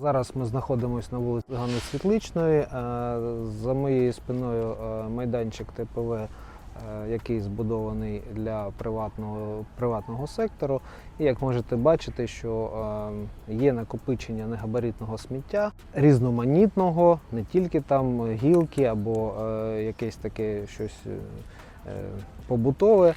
Зараз ми знаходимося на вулиці Ганни Світличної. Е, За моєю спиною е, майданчик ТПВ, е, який збудований для приватного, приватного сектору. І як можете бачити, що є накопичення негабаритного сміття, різноманітного, не тільки там гілки або якесь таке щось побутове.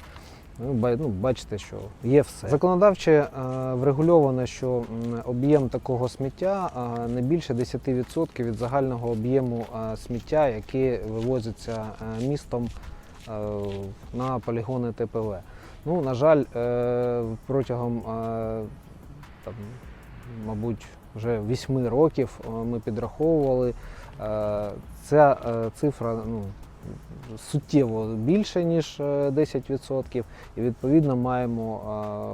Ну, ну, бачите, що є все. Законодавче е, врегульовано, що об'єм такого сміття е, не більше 10% від загального об'єму е, сміття, яке вивозиться містом на полігони ТПВ. Ну, на жаль, протягом там, мабуть, вже 8 років ми підраховували. Ця цифра ну, суттєво більше, ніж е, 10%, і відповідно маємо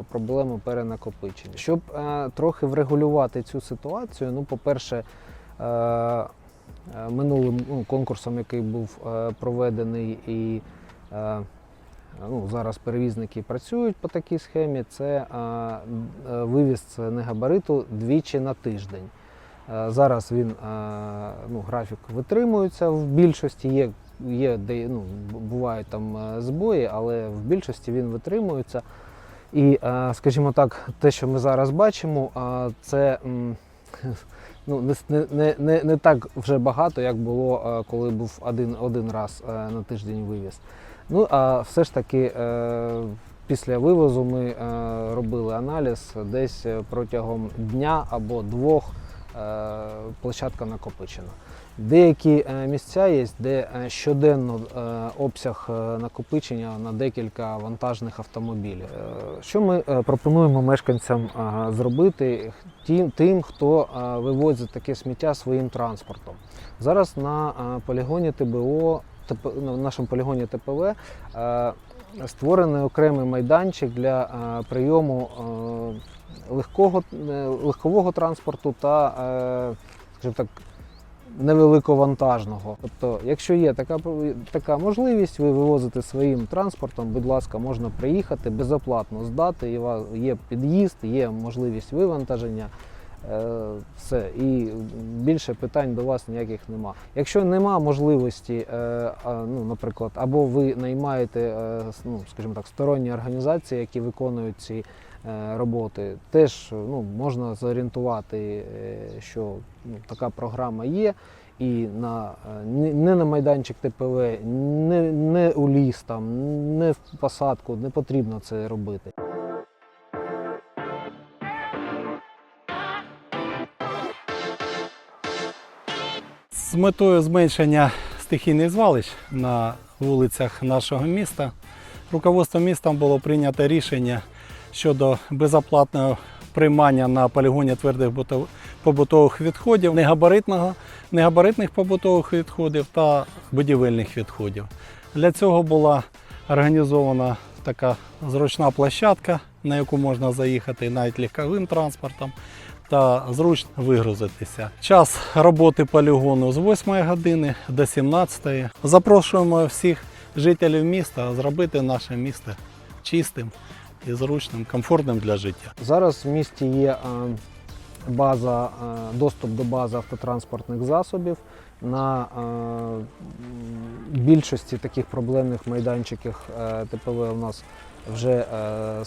е, проблему перенакопичення. Щоб е, трохи врегулювати цю ситуацію, ну, по-перше, е, е, минулим ну, конкурсом, який був е, проведений і е, ну, зараз перевізники працюють по такій схемі, це е, е, вивіз негабариту двічі на тиждень. Е, Зараз він е, ну, графік витримується в більшості. Є, є де ну, бувають там е, збої, але в більшості він витримується. І, скажімо так, те, що ми зараз бачимо, це ну, не, не, не, не, так вже багато, як було, коли був один, один раз на тиждень вивіз. Ну, а все ж таки, після вивозу ми робили аналіз десь протягом дня або двох площадка накопичена. Деякі е, місця є, де е, щоденно е, обсяг е, накопичення на декілька вантажних автомобілів. Е, Що ми е, пропонуємо мешканцям е, зробити тим, хто е, вивозить таке сміття своїм транспортом? Зараз на е, полігоні ТБО, на нашому полігоні ТПВ е, створений окремий майданчик для е, прийому е, легкого, е, легкового транспорту та, скажімо так, невеликовантажного. Тобто, якщо є така, така можливість, ви вивозите своїм транспортом, будь ласка, можна приїхати безоплатно здати, і є під'їзд, є можливість вивантаження. Е, Все, і більше питань до вас ніяких нема. Якщо нема можливості, е, ну, наприклад, або ви наймаєте, е, ну, скажімо так, сторонні організації, які виконують ці роботи, теж ну, можна зорієнтувати, що ну, така програма є. І на, не на майданчик ТПВ, не, не у ліс, там, не в посадку, не потрібно це робити. З метою зменшення стихійних звалищ на вулицях нашого міста руководством міста було прийнято рішення щодо безоплатного приймання на полігоні твердих побутових відходів, негабаритного, негабаритних побутових відходів та будівельних відходів. Для цього була організована така зручна площадка, на яку можна заїхати навіть легковим транспортом та зручно вигрузитися. Час роботи полігону з 8 години до 17. Запрошуємо всіх жителів міста зробити наше місто чистим і зручним, комфортним для життя. Зараз в місті є е, база, е, доступ до бази автотранспортних засобів. На е, більшості таких проблемних майданчиків ТПВ у нас вже е, е,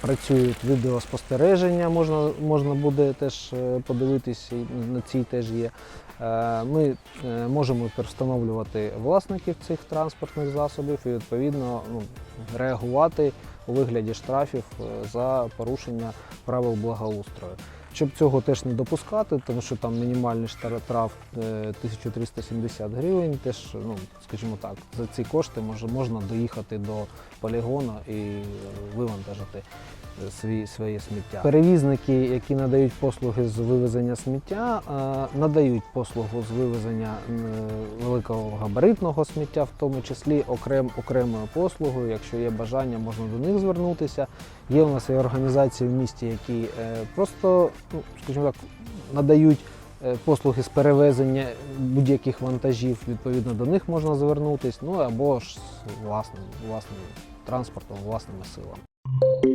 працюють відеоспостереження, можна, можна буде теж е, подивитись, на цій теж є. Е, Ми е, можемо тепер встановлювати власників цих транспортних засобів і відповідно ну, реагувати у вигляді штрафів е, за порушення правил благоустрою. Щоб цього теж не допускати, тому що там мінімальний штраф е, 1370 гривень, теж, ну, скажімо так, за ці кошти може, можна доїхати до полігону і е, вивантажити е, свій, своє сміття. Перевізники, які надають послуги з вивезення сміття, е, надають послугу з вивезення е, великого габаритного сміття, в тому числі окрем, окремою послугою. Якщо є бажання, можна до них звернутися. Є у нас і організації в місті, які е, просто, ну, скажімо так, надають е, послуги з перевезення будь-яких вантажів. Відповідно, до них можна звернутися, ну або ж з власним, власним транспортом, власними силами.